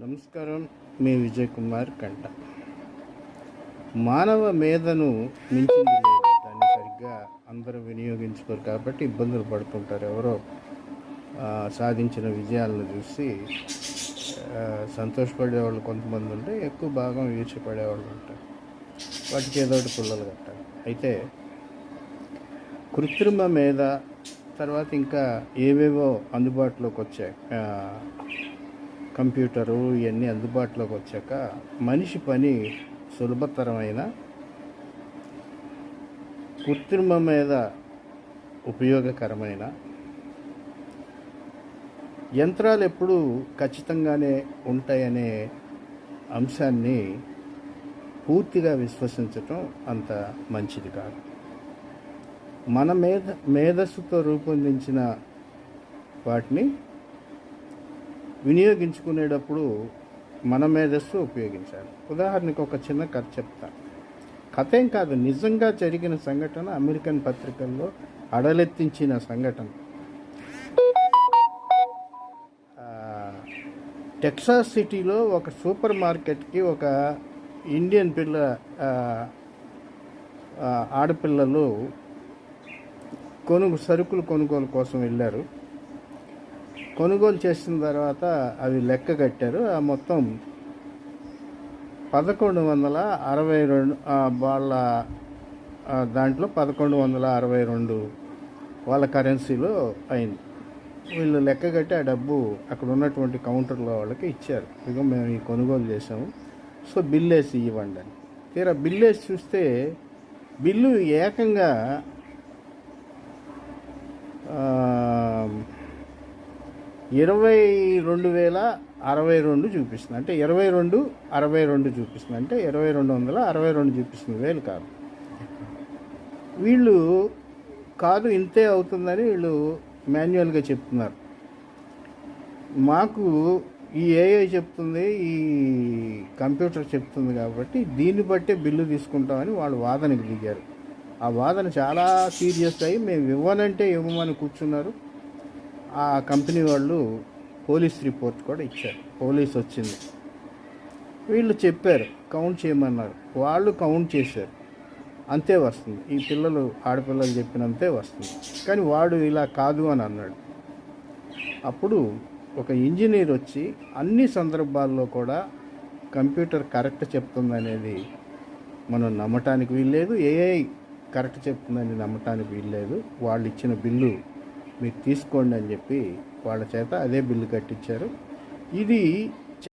నమస్కారం. మీ విజయ్ కుమార్ కంట. మానవ మేధను మించింది లేదు. దాన్ని సరిగ్గా అందరూ వినియోగించుకోరు కాబట్టి ఇబ్బందులు పడుతుంటారు ఎవరో. సాధించిన విజయాలను చూసి సంతోషపడేవాళ్ళు కొంతమంది ఉంటే ఎక్కువ భాగం ఈర్చిపడేవాళ్ళు ఉంటారు. వాటికి ఏదో ఒకటి పుల్లలు కట్టాలి. అయితే కృత్రిమ మేధ తర్వాత ఇంకా ఏవేవో అందుబాటులోకి వచ్చాయి. కంప్యూటరు ఇవన్నీ అందుబాటులోకి వచ్చాక మనిషి పని సులభతరమైన కృత్రిమ మీద ఉపయోగకరమైన యంత్రాలు ఎప్పుడూ ఖచ్చితంగానే ఉంటాయనే అంశాన్ని పూర్తిగా విశ్వసించటం అంత మంచిది కాదు. మన మేధ మేధస్సుతో రూపొందించిన వాటిని వినియోగించుకునేటప్పుడు మన మేధస్సు ఉపయోగించాలి. ఉదాహరణకు ఒక చిన్న కథ చెప్తా. కథ ఏం కాదు నిజంగా జరిగిన సంఘటన అమెరికన్ పత్రికల్లో అడలెత్తించిన సంఘటన. టెక్సాస్ సిటీలో ఒక సూపర్ మార్కెట్కి ఒక ఇండియన్ పిల్ల ఆడపిల్లలు కొనుగో సరుకులు కొనుగోలు కోసం వెళ్ళారు. కొనుగోలు చేసిన తర్వాత అవి లెక్క కట్టారు. ఆ మొత్తం పదకొండు వందల అరవై రెండు వాళ్ళ దాంట్లో పదకొండు వందల అరవై రెండు వాళ్ళ కరెన్సీలో అయింది. వీళ్ళు లెక్క కట్టి ఆ డబ్బు అక్కడ ఉన్నటువంటి కౌంటర్లో వాళ్ళకి ఇచ్చారు. ఇక మేము ఈ కొనుగోలు చేసాము సో బిల్ వేసి ఇవ్వండి అని. తీరా బిల్ వేసి చూస్తే బిల్లు ఏకంగా ఇరవై రెండు వేల అరవై రెండు చూపిస్తుంది. అంటే ఇరవై రెండు అరవై రెండు చూపిస్తుంది. అంటే ఇరవై రెండు వందల అరవై రెండు చూపిస్తుంది వేలు కాదు. వీళ్ళు కాదు ఇంతే అవుతుందని వీళ్ళు మాన్యువల్గా చెప్తున్నారు. మాకు ఈ ఏఐ చెప్తుంది ఈ కంప్యూటర్ చెప్తుంది కాబట్టి దీన్ని బట్టే బిల్లు తీసుకుంటామని వాళ్ళు వాదనకు దిగారు. ఆ వాదన చాలా సీరియస్ అయ్యి మేము ఇవ్వనంటే ఇవ్వమని కూర్చున్నారు. ఆ కంపెనీ వాళ్ళు పోలీస్ రిపోర్ట్ కూడా ఇచ్చారు. పోలీస్ వచ్చింది. వీళ్ళు చెప్పారు కౌంట్ చేయమన్నారు. వాళ్ళు కౌంట్ చేశారు. అంతే వస్తుంది. ఈ పిల్లలు ఆడపిల్లలు చెప్పినంతే వస్తుంది. కానీ వాడు ఇలా కాదు అని అన్నాడు. అప్పుడు ఒక ఇంజనీర్ వచ్చి అన్ని సందర్భాల్లో కూడా కంప్యూటర్ కరెక్ట్ చెప్తుందనేది మనం నమ్మటానికి వీల్లేదు. ఏఐ కరెక్ట్ చెప్తుందని నమ్మటానికి వీల్లేదు. వాళ్ళు ఇచ్చిన బిల్లు మీరు తీసుకోండి అని చెప్పి వాళ్ళ చేత అదే బిల్లు కట్టించారు. ఇది